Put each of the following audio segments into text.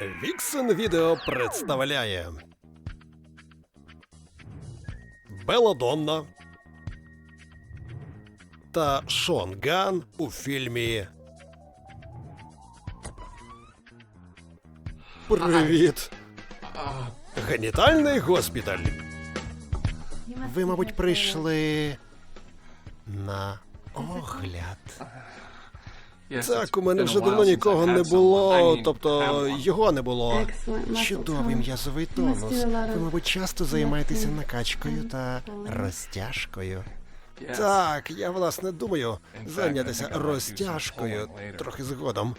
Віксен Відео представляє Беладонна та Шон Ган у фільмі Привіт! Генітальний госпіталь. Ви, мабуть, прийшли на огляд. Так, у мене вже давно нікого не було, тобто його не було. Чудовий м'язовий тонус. Ви, мабуть, часто займаєтеся накачкою та розтяжкою. Так, я власне думаю зайнятися розтяжкою трохи згодом.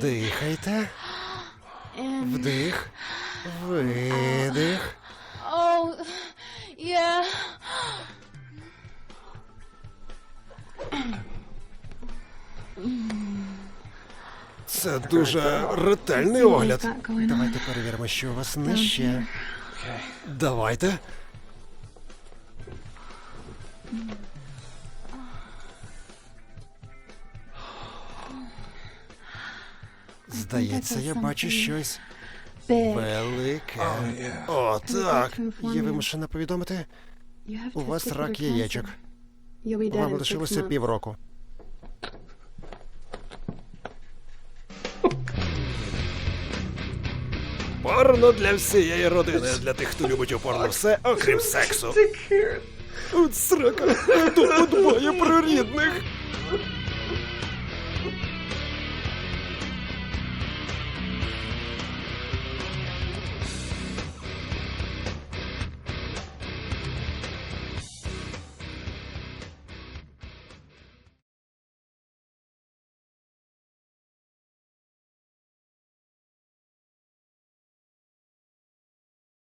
Дихайте. Вдих. Видих. Це дуже ретельний огляд. Давайте перевіримо, що у вас нижче. Давайте. Здається, я бачу щось велике. О, так. Я вимушена повідомити. У вас рак яєчок. Вам лишилося півроку. Порно для всієї родини, для тих, хто любить у порно все, окрім сексу. От срака, хто подбає про рідних?